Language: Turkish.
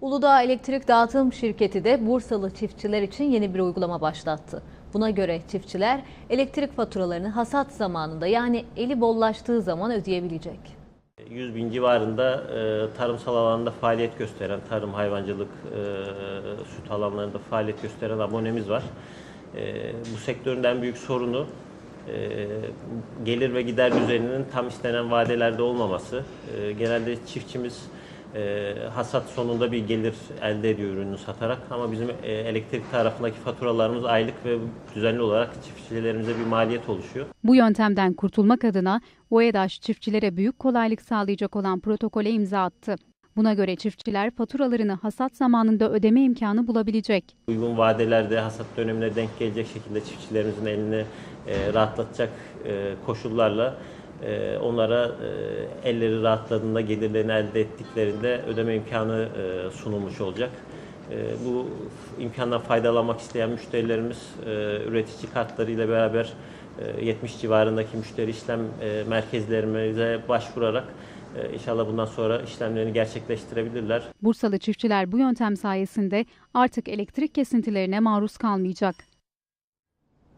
Uludağ Elektrik Dağıtım Şirketi de Bursalı çiftçiler için yeni bir uygulama başlattı. Buna göre çiftçiler elektrik faturalarını hasat zamanında yani eli bollaştığı zaman ödeyebilecek. 100 bin civarında e, tarımsal alanda faaliyet gösteren, tarım, hayvancılık, e, süt alanlarında faaliyet gösteren abonemiz var. E, bu sektörün en büyük sorunu e, gelir ve gider düzeninin tam istenen vadelerde olmaması. E, genelde çiftçimiz e, hasat sonunda bir gelir elde ediyor ürünü satarak ama bizim e, elektrik tarafındaki faturalarımız aylık ve düzenli olarak çiftçilerimize bir maliyet oluşuyor. Bu yöntemden kurtulmak adına OEDAŞ çiftçilere büyük kolaylık sağlayacak olan protokole imza attı. Buna göre çiftçiler faturalarını hasat zamanında ödeme imkanı bulabilecek. Uygun vadelerde hasat dönemine denk gelecek şekilde çiftçilerimizin elini e, rahatlatacak e, koşullarla e, onlara e, elleri rahatladığında gelirlerini elde ettiklerinde ödeme imkanı e, sunulmuş olacak. E, bu imkandan faydalanmak isteyen müşterilerimiz e, üretici kartları ile beraber e, 70 civarındaki müşteri işlem e, merkezlerimize başvurarak e, inşallah bundan sonra işlemlerini gerçekleştirebilirler. Bursalı çiftçiler bu yöntem sayesinde artık elektrik kesintilerine maruz kalmayacak.